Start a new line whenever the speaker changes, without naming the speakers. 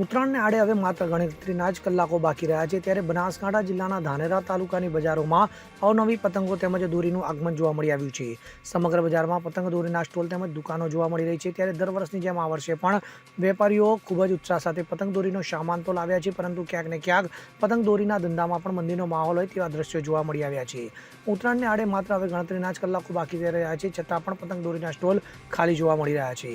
ઉત્તરાયણને આડે હવે માત્ર ગણતરીના જ કલાકો બાકી રહ્યા છે. ત્યારે બનાસકાંઠા જિલ્લાના ધાનેરા તાલુકાની બજારોમાં અવનવી પતંગો તેમજ દોરીનું આગમન જોવા મળી આવ્યું છે. સમગ્ર બજારમાં પતંગ દોરીના સ્ટોલ તેમજ દુકાનો જોવા મળી રહી છે. ત્યારે દર વર્ષની જેમ આ વર્ષે પણ વેપારીઓ ખૂબ જ ઉત્સાહ સાથે પતંગ દોરીનો સામાન તો લાવ્યા છે, પરંતુ ક્યાંક ને ક્યાંક પતંગ દોરીના ધંધામાં પણ મંદીનો માહોલ હોય તેવા દ્રશ્યો જોવા મળી આવ્યા છે. ઉત્તરાયણને આડે માત્ર હવે ગણતરીના જ કલાકો બાકી રહી રહ્યા છે, છતાં પણ પતંગ દોરીના સ્ટોલ ખાલી જોવા મળી રહ્યા છે.